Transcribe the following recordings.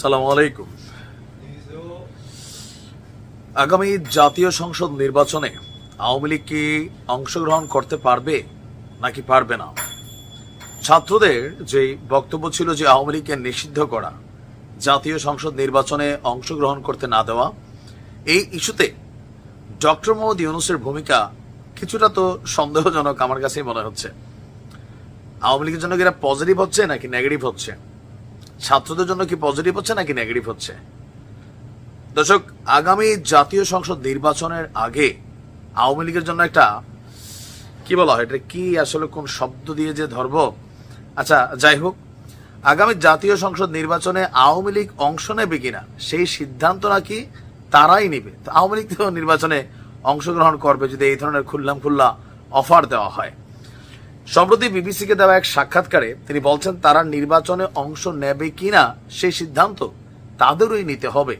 সালাম আলাইকুম। আগামী জাতীয় সংসদ নির্বাচনে আওয়ামী লীগ কি অংশগ্রহণ করতে পারবে নাকি পারবে না? ছাত্রদের যে বক্তব্য ছিল যে আওয়ামী লীগকে নিষিদ্ধ করা, জাতীয় সংসদ নির্বাচনে অংশগ্রহণ করতে না দেওয়া, এই ইস্যুতে ডক্টর মোহাম্মদ ইউনুসের ভূমিকা কিছুটা তো সন্দেহজনক আমার কাছেই মনে হচ্ছে। আওয়ামী লীগের জন্য কি এটা পজিটিভ হচ্ছে নাকি নেগেটিভ হচ্ছে? ছাত্রদের জন্য কি পজিটিভ হচ্ছে নাকি নেগেটিভ হচ্ছে? দর্শক, আগামী জাতীয় সংসদ নির্বাচনের আগে আওয়ামী লীগের জন্য একটা, কি বলা হয়, এটা কি আসলে কোন শব্দ দিয়ে যে ধরব? আচ্ছা যাই হোক, আগামী জাতীয় সংসদ নির্বাচনে আওয়ামী লীগ অংশ নেবে কিনা, সেই সিদ্ধান্ত নাকি তারাই নেবে? আওয়ামী লীগ তো নির্বাচনে অংশগ্রহণ করবে যদি এই ধরনের খুল্লাম খুল্লা অফার দেওয়া হয়। সম্প্রতি বিবিসিকে দেওয়া এক সাক্ষাৎকারে তিনি বলছেন, তারা নির্বাচনে অংশ নেবে কিনা সেই সিদ্ধান্ত তাদেরই নিতে হবে।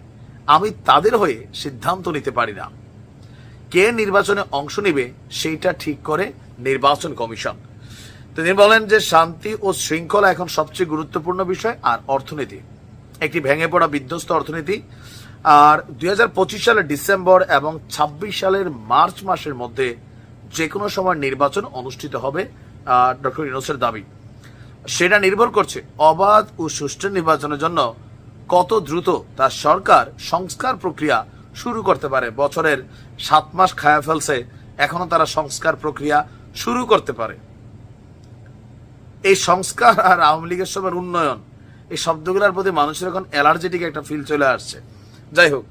আমি তাদের হয়ে সিদ্ধান্ত নিতে পারি না। কে নির্বাচনে অংশ নেবে সেইটা ঠিক করে নির্বাচন কমিশন। তিনি বলেন যে, শান্তি ও শৃঙ্খলা এখন সবচেয়ে গুরুত্বপূর্ণ বিষয় আর অর্থনীতি। একটি ভেঙে পড়া বিধ্বস্ত অর্থনীতি। আর দুই হাজার পঁচিশ সালের ডিসেম্বর এবং ২৬ সালের মার্চ মাসের মধ্যে যে কোনো সময় নির্বাচন অনুষ্ঠিত হবে ডক্টর ইনোসের দাবি। সেটা নির্ভর করছে অবাধ ও সুষ্ঠু নির্বাচনের জন্য কত দ্রুত তার সরকার সংস্কার প্রক্রিয়া শুরু করতে পারে। বছরের সাত মাস খায়া ফেলছে, এখনও তারা সংস্কার প্রক্রিয়া শুরু করতে পারে। এই সংস্কার আর আওয়ামী লীগের সময়ের উন্নয়ন, এই শব্দগুলোর প্রতি মানুষের এখন অ্যালার্জেটিক একটা ফিল চলে আসছে। যাই হোক,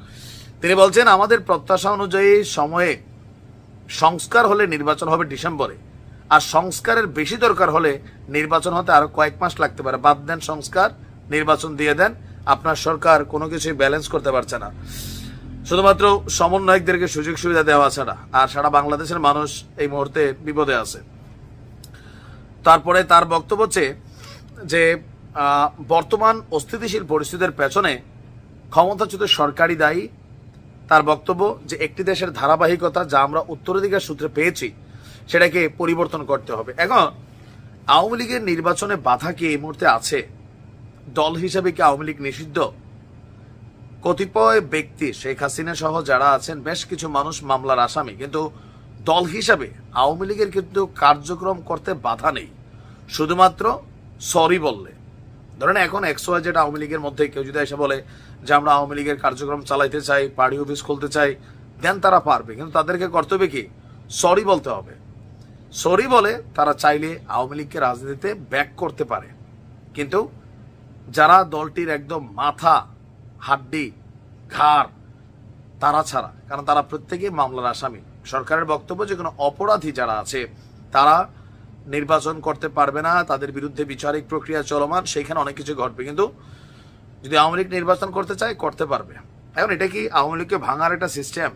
তিনি বলছেন, আমাদের প্রত্যাশা অনুযায়ী সময়ে সংস্কার হলে নির্বাচন হবে ডিসেম্বরে। আর সংস্কারের বেশি দরকার হলে নির্বাচন হতে আরও কয়েক মাস লাগতে পারে। বাদ দেন সংস্কার, নির্বাচন দিয়ে দেন, আপনার সরকার কোনো কিছুই ব্যালেন্স করতে পারছে না। শুধুমাত্র সমন্বয়কদেরকে সুযোগ সুবিধা দেওয়া ছাড়া আর সারা বাংলাদেশের মানুষ এই মুহূর্তে বিপদে আছে। তারপরে তার বক্তব্য হচ্ছে যে বর্তমান অস্থিতিশীল পরিস্থিতির পেছনে ক্ষমতাচ্যুত সরকারি দায়ী। তার বক্তব্য যে, একটি দেশের ধারাবাহিকতা যা আমরা উত্তরাধিকার সূত্রে পেয়েছি সেটাকে পরিবর্তন করতে হবে। এখন, আওয়ামী লীগের নির্বাচনে বাধা কি এই মুহূর্তে আছে? দল হিসেবে কি আওয়ামী লীগ নিষিদ্ধ? কতিপয় ব্যক্তি, শেখ হাসিনা সহ যারা আছেন, বেশ কিছু মানুষ মামলার আসামি। কিন্তু দল হিসাবে আওয়ামী লীগের কিন্তু কার্যক্রম করতে বাধা নেই। শুধুমাত্র সরি বললে। ধরেন এখন একশো যেটা আওয়ামী লীগের মধ্যে কেউ যদি এসে বলে যে, আমরা আওয়ামী লীগের কার্যক্রম চালাইতে চাই, পার্টি অফিস খুলতে চাই, দেন তারা পারবে। কিন্তু তাদেরকে কর্তব্য কি? সরি বলতে হবে। সরি বলে তারা চাইলে আওয়ামী লীগকে রাজনীতিতে ব্যাক করতে পারে। কিন্তু যারা দলটির একদম মাথা, হাড্ডি, ঘাড়, তারা ছাড়া, কারণ তারা প্রত্যেকেই মামলার আসামি। সরকারের বক্তব্য যে কোনো অপরাধী যারা আছে, তারা নির্বাচন করতে পারবে না, তাদের বিরুদ্ধে বিচারিক প্রক্রিয়া চলমান, সেইখানে অনেক কিছু ঘটবে। কিন্তু যদি আওয়ামী লীগ নির্বাচন করতে চায়, করতে পারবে। এখন এটা কি আওয়ামী লীগকে ভাঙার একটা সিস্টেম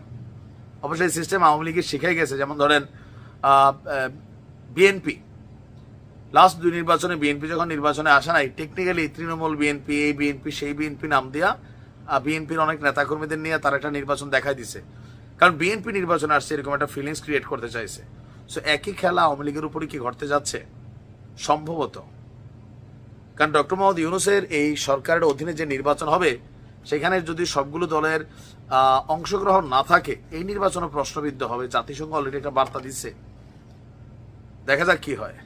অবশ্যই সিস্টেম আওয়ামী লীগের শিখে গেছে। যেমন ধরেন বিএনপি লাস্ট দুই নির্বাচনে বিএনপি যখন নির্বাচনে আসে নাই টেকনিক্যালি তৃণমূল বিএনপি এই বিএনপি সেই বিএনপি নাম দিয়া বিএনপির অনেক নেতাকর্মীদের নিয়ে তারা একটা নির্বাচন দেখাই দিছে। কারণ বিএনপি নির্বাচনে আসছে এরকম একটা ফিলিংস ক্রিয়েট করতে চাইছে। সো একই খেলা আওয়ামী লীগের উপরই কি ঘটতে যাচ্ছে? সম্ভবত। কারণ ডক্টর মোহাম্মদ ইউনুসের এই সরকারের অধীনে যে নির্বাচন হবে, সেখানে যদি সবগুলো দলের অংশগ্রহণ না থাকে, এই নির্বাচনও প্রশ্নবিদ্ধ হবে। জাতিসংঘ অলরেডি একটা বার্তা দিচ্ছে দেখা যাক কি হয়।